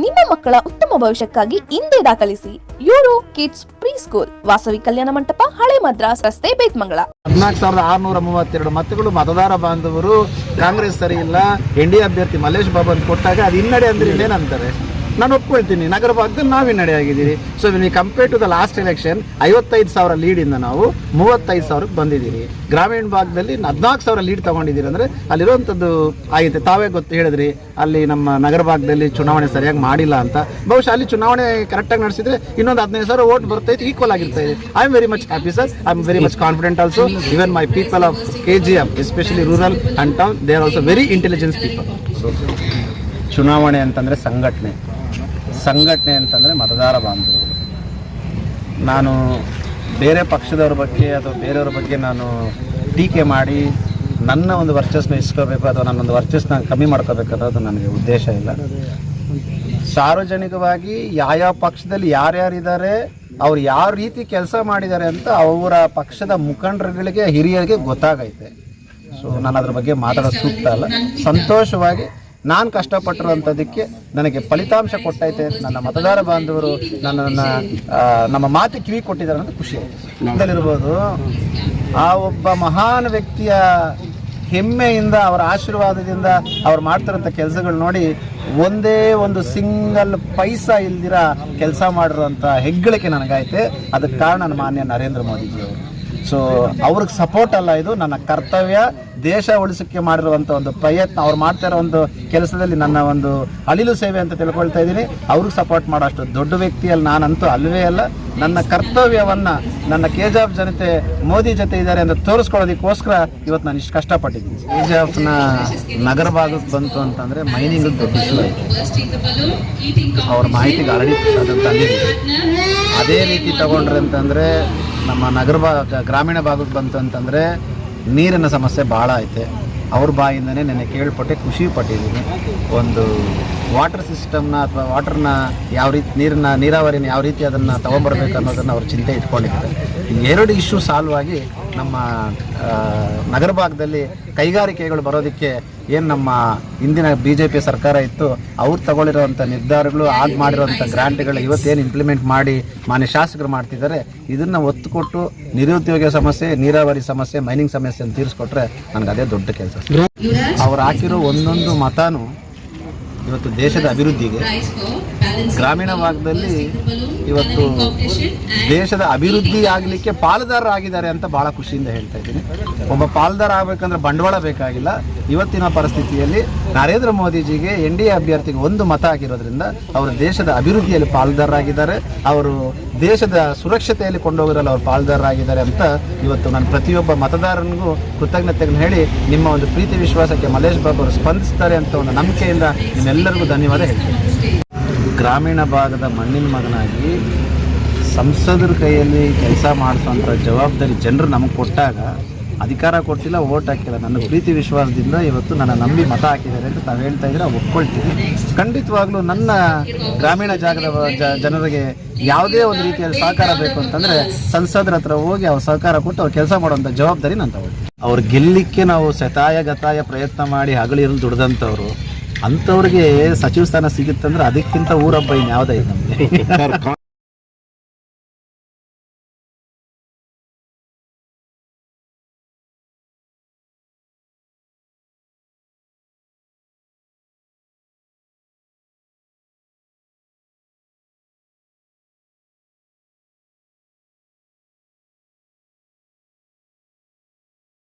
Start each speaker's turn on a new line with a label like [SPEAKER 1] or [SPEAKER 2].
[SPEAKER 1] ನಿಮ್ಮ ಮಕ್ಕಳ ಉತ್ತಮ ಭವಿಷ್ಯಕ್ಕಾಗಿ ಹಿಂದೆ ದಾಖಲಿಸಿ euro kids pre school Vasavi Kalyana Mantapa, ಹಳೆ ಮದ್ರಾಸ್ ರಸ್ತೆ ಬೇತ್ಮಂಗಳ.
[SPEAKER 2] ಹದಿನಾಲ್ಕು ಸಾವಿರದ ಆರುನೂರ ಮೂವತ್ತೆರಡು ಮತಗಳು ಮತದಾರ ಬಾಂಧವರು, ಕಾಂಗ್ರೆಸ್ ಸರಿ ಇಲ್ಲ, ಎನ್ ಡಿ ಅಭ್ಯರ್ಥಿ ಮಲ್ಲೇಶ್ ಬಾಬು ಕೊಟ್ಟಾಗ ಅದು ಹಿನ್ನಡೆ ಅಂದ್ರೆ ಇನ್ನೇನಂತಾರೆ? ನಾನು ಒಪ್ಕೊಳ್ತೀನಿ. ನಗರ ಭಾಗದಲ್ಲಿ ನಾವು ಹಿನ್ನಡೆ ಆಗಿದ್ದೀರಿ so we compare to the last election ಐವತ್ತೈದು ಸಾವಿರ ಲೀಡಿಂದ ನಾವು ಮೂವತ್ತೈದು ಸಾವಿರಕ್ಕೆ ಬಂದಿದ್ದೀರಿ. ಗ್ರಾಮೀಣ ಭಾಗದಲ್ಲಿ ಹದಿನಾಲ್ಕು ಸಾವಿರ ಲೀಡ್ ತಗೊಂಡಿದ್ದೀರಿ ಅಂದರೆ ಅಲ್ಲಿರುವಂಥದ್ದು ಆಗಿದೆ ತಾವೇ ಗೊತ್ತು ಹೇಳಿದ್ರಿ, ಅಲ್ಲಿ ನಮ್ಮ ನಗರ ಭಾಗದಲ್ಲಿ ಚುನಾವಣೆ ಸರಿಯಾಗಿ ಮಾಡಿಲ್ಲ ಅಂತ. ಬಹುಶಃ ಅಲ್ಲಿ ಚುನಾವಣೆ ಕರೆಕ್ಟಾಗಿ ನಡೆಸಿದ್ರೆ ಇನ್ನೊಂದು ಹದಿನೈದು ಸಾವಿರ ಓಟ್ ಬರ್ತೈತೆ ಈಕ್ವಲ್ ಆಗಿರ್ತಾ ಇದೆ. I am very much happy sir I am very much confident also even my people of K G F especially rural and town they are also very intelligence people ಚುನಾವಣೆ ಅಂತಂದರೆ ಸಂಘಟನೆ. ಸಂಘಟನೆ ಅಂತಂದರೆ ಮತದಾರ ಬಾಂಧವರು. ನಾನು ಬೇರೆ ಪಕ್ಷದವ್ರ ಬಗ್ಗೆ ಅಥವಾ ಬೇರೆಯವ್ರ ಬಗ್ಗೆ ನಾನು ಟೀಕೆ ಮಾಡಿ ನನ್ನ ಒಂದು ವರ್ಚಸ್ನ ಇಸ್ಕೋಬೇಕು ಅಥವಾ ನನ್ನೊಂದು ವರ್ಚಸ್ನ ಕಮ್ಮಿ ಮಾಡ್ಕೋಬೇಕನ್ನೋದು ನನಗೆ ಉದ್ದೇಶ ಇಲ್ಲ. ಸಾರ್ವಜನಿಕವಾಗಿ ಯಾವ್ಯಾವ ಪಕ್ಷದಲ್ಲಿ ಯಾರ್ಯಾರಿದ್ದಾರೆ, ಅವ್ರು ಯಾವ ರೀತಿ ಕೆಲಸ ಮಾಡಿದ್ದಾರೆ ಅಂತ ಅವರ ಪಕ್ಷದ ಮುಖಂಡರುಗಳಿಗೆ, ಹಿರಿಯರಿಗೆ ಗೊತ್ತಾಗೈತೆ. ಸೊ ನಾನು ಅದ್ರ ಬಗ್ಗೆ ಮಾತಾಡೋದು ಸೂಕ್ತ ಅಲ್ಲ. ಸಂತೋಷವಾಗಿ ನಾನು ಕಷ್ಟಪಟ್ಟಿರುವಂಥದ್ದಕ್ಕೆ ನನಗೆ ಫಲಿತಾಂಶ ಕೊಟ್ಟೈತೆ. ನನ್ನ ಮತದಾರ ಬಾಂಧವರು ನನ್ನನ್ನು ನಮ್ಮ ಮಾತು ಕಿವಿ ಕೊಟ್ಟಿದ್ದಾರೆ ಅಂತ ಖುಷಿ. ಇರ್ಬೋದು ಆ ಒಬ್ಬ ಮಹಾನ್ ವ್ಯಕ್ತಿಯ ಹೆಮ್ಮೆಯಿಂದ, ಅವರ ಆಶೀರ್ವಾದದಿಂದ ಅವ್ರು ಮಾಡ್ತಿರೋಂಥ ಕೆಲಸಗಳು ನೋಡಿ ಒಂದೇ ಒಂದು ಸಿಂಗಲ್ ಪೈಸಾ ಇಲ್ದಿರ ಕೆಲಸ ಮಾಡಿರುವಂಥ ಹೆಗ್ಗಳಿಕೆ ನನಗೈತೆ ಅದಕ್ಕೆ ಕಾರಣ ಮಾನ್ಯ ನರೇಂದ್ರ ಮೋದಿಜಿಯವರು. ಸೊ ಅವ್ರಿಗೆ ಸಪೋರ್ಟ್ ಅಲ್ಲ ಇದು. ನನ್ನ ಕರ್ತವ್ಯ, ದೇಶ ಉಳಿಸೋಕ್ಕೆ ಮಾಡಿರುವಂಥ ಒಂದು ಪ್ರಯತ್ನ, ಅವ್ರು ಮಾಡ್ತಾ ಇರೋ ಒಂದು ಕೆಲಸದಲ್ಲಿ ನನ್ನ ಒಂದು ಅಳಿಲು ಸೇವೆ ಅಂತ ತಿಳ್ಕೊಳ್ತಾ ಇದ್ದೀನಿ. ಅವ್ರಿಗೆ ಸಪೋರ್ಟ್ ಮಾಡೋ ಅಷ್ಟು ದೊಡ್ಡ ವ್ಯಕ್ತಿಯಲ್ಲಿ ನಾನಂತೂ ಅಲ್ವೇ ಅಲ್ಲ. ನನ್ನ ಕರ್ತವ್ಯವನ್ನು ನನ್ನ ಕೆಜಾಫ್ ಜನತೆ, ಮೋದಿ ಜೊತೆ ಇದ್ದಾರೆ ಅಂತ ತೋರಿಸ್ಕೊಳ್ಳೋದಕ್ಕೋಸ್ಕರ ಇವತ್ತು ನಾನು ಇಷ್ಟು ಕಷ್ಟಪಟ್ಟಿದ್ದೀನಿ. ಕೆಜಾಫ್ನ ನಗರ ಭಾಗಕ್ಕೆ ಬಂತು ಅಂತಂದರೆ ಮೈನಿಂಗ್ ದೊಡ್ಡ ಅವ್ರ ಮಾಹಿತಿಗೆ ಆಲ್ರೆಡಿ ಅದೇ ರೀತಿ ತಗೊಂಡ್ರೆ ಅಂತಂದರೆ ನಮ್ಮ ನಗರ ಭಾಗ, ಗ್ರಾಮೀಣ ಭಾಗಕ್ಕೆ ಬಂತು ಅಂತಂದರೆ ನೀರಿನ ಸಮಸ್ಯೆ ಭಾಳ ಐತೆ. ಅವ್ರ ಬಾಯಿಂದನೇ ನೆನೆ ಕೇಳ್ಪಟ್ಟೆ, ಖುಷಿ ಪಟ್ಟಿದ್ದೀನಿ. ಒಂದು ವಾಟರ್ ಸಿಸ್ಟಮ್ನ ಅಥವಾ ವಾಟರ್ನ ಯಾವ ರೀತಿ ನೀರನ್ನ ನೀರಾವರಿನ ಯಾವ ರೀತಿ ಅದನ್ನು ತೊಗೊಂಬರ್ಬೇಕು ಅನ್ನೋದನ್ನು ಅವ್ರು ಚಿಂತೆ ಇಟ್ಕೊಂಡಿದ್ದಾರೆ. ಎರಡು ಇಶ್ಯೂ ಸಾಲ್ವ್ ಆಗಿ ನಮ್ಮ ನಗರ ಭಾಗದಲ್ಲಿ ಕೈಗಾರಿಕೆಗಳು ಬರೋದಕ್ಕೆ ಏನು ನಮ್ಮ ಇಂದಿನ ಬಿ ಜೆ ಪಿ ಸರ್ಕಾರ ಇತ್ತು ಅವ್ರು ತಗೊಳ್ಳಿರೋವಂಥ ನಿರ್ಧಾರಗಳು ಆಗ ಮಾಡಿರೋವಂಥ ಗ್ರಾಂಟ್ಗಳು ಇವತ್ತೇನು ಇಂಪ್ಲಿಮೆಂಟ್ ಮಾಡಿ ಮಾನ್ಯ ಶಾಸಕರು ಮಾಡ್ತಿದ್ದಾರೆ ಇದನ್ನು ಒತ್ತು ಕೊಟ್ಟು ನಿರುದ್ಯೋಗ ಸಮಸ್ಯೆ ನೀರಾವರಿ ಸಮಸ್ಯೆ ಮೈನಿಂಗ್ ಸಮಸ್ಯೆ ತೀರಿಸ್ಕೊಟ್ರೆ ನನಗೆ ಅದೇ ದೊಡ್ಡ ಕೆಲಸ. ಅವ್ರು ಹಾಕಿರೋ ಒಂದೊಂದು ಮತನೂ ಇವತ್ತು ದೇಶದ ಅಭಿವೃದ್ಧಿಗೆ ಗ್ರಾಮೀಣ ಭಾಗದಲ್ಲಿ ಇವತ್ತು ದೇಶದ ಅಭಿವೃದ್ಧಿ ಆಗಲಿಕ್ಕೆ ಪಾಲುದಾರರಾಗಿದ್ದಾರೆ ಅಂತ ಭಾಳ ಖುಷಿಯಿಂದ ಹೇಳ್ತಾ ಇದ್ದೀನಿ. ಒಬ್ಬ ಪಾಲುದಾರ ಆಗಬೇಕಂದ್ರೆ ಬಂಡವಾಳ ಬೇಕಾಗಿಲ್ಲ. ಇವತ್ತಿನ ಪರಿಸ್ಥಿತಿಯಲ್ಲಿ ನರೇಂದ್ರ ಮೋದಿಜಿಗೆ ಎನ್ ಡಿ ಎ ಅಭ್ಯರ್ಥಿಗೆ ಒಂದು ಮತ ಆಗಿರೋದ್ರಿಂದ ಅವರು ದೇಶದ ಅಭಿವೃದ್ಧಿಯಲ್ಲಿ ಪಾಲುದಾರರಾಗಿದ್ದಾರೆ. ಅವರು ದೇಶದ ಸುರಕ್ಷತೆಯಲ್ಲಿ ಕೊಂಡೋಗಿರಲು ಅವರು ಪಾಲುದಾರರಾಗಿದ್ದಾರೆ ಅಂತ ಇವತ್ತು ನಾನು ಪ್ರತಿಯೊಬ್ಬ ಮತದಾರನಿಗೂ ಕೃತಜ್ಞತೆಗಳನ್ನು ಹೇಳಿ ನಿಮ್ಮ ಒಂದು ಪ್ರೀತಿ ವಿಶ್ವಾಸಕ್ಕೆ ಮಲೇಶ್ ಬಾಬು ಅವರು ಸ್ಪಂದಿಸ್ತಾರೆ ಅಂತ ಒಂದು ನಂಬಿಕೆಯಿಂದ ನಿಮ್ಮೆಲ್ಲರಿಗೂ ಧನ್ಯವಾದ ಹೇಳ್ತೀನಿ. ಗ್ರಾಮೀಣ ಭಾಗದ ಮಣ್ಣಿನ ಮಗನಾಗಿ ಸಂಸದರ ಕೈಯಲ್ಲಿ ಕೆಲಸ ಮಾಡಿಸುವಂಥ ಜವಾಬ್ದಾರಿ ಜನರು ನಮಗೆ ಕೊಟ್ಟಾಗ ಅಧಿಕಾರ ಕೊಟ್ಟಿಲ್ಲ ಓಟ್ ಹಾಕಿಲ್ಲ. ನನ್ನ ಪ್ರೀತಿ ವಿಶ್ವಾಸದಿಂದ ಇವತ್ತು ನನ್ನ ನಂಬಿ ಮತ ಹಾಕಿದ್ದಾರೆ ಅಂತ ತಾವು ಹೇಳ್ತಾ ಇದ್ರೆ ಒಪ್ಕೊಳ್ತೀನಿ ಖಂಡಿತವಾಗ್ಲೂ ನನ್ನ ಗ್ರಾಮೀಣ ಜಾಗದ ಜನರಿಗೆ ಯಾವುದೇ ಒಂದು ರೀತಿಯಲ್ಲಿ ಸಹಕಾರ ಬೇಕು ಅಂತಂದರೆ ಸಂಸದರ ಹತ್ರ ಹೋಗಿ ಅವ್ರು ಸಹಕಾರ ಕೊಟ್ಟು ಅವ್ರು ಕೆಲಸ ಮಾಡುವಂಥ ಜವಾಬ್ದಾರಿ ನಾನು ಅವ್ರು ಗೆಲ್ಲಿಕ್ಕೆ ನಾವು ಸತಾಯ ಗತಾಯ ಪ್ರಯತ್ನ ಮಾಡಿ ಹಗಲಿರಲು ದುಡ್ದಂಥವ್ರು ಅಂಥವ್ರಿಗೆ ಸಚಿವ ಸ್ಥಾನ ಸಿಗುತ್ತಂದ್ರೆ ಅದಕ್ಕಿಂತ ಊರಬ್ಬ ಇನ್ಯಾವುದೇ ನಮಗೆ.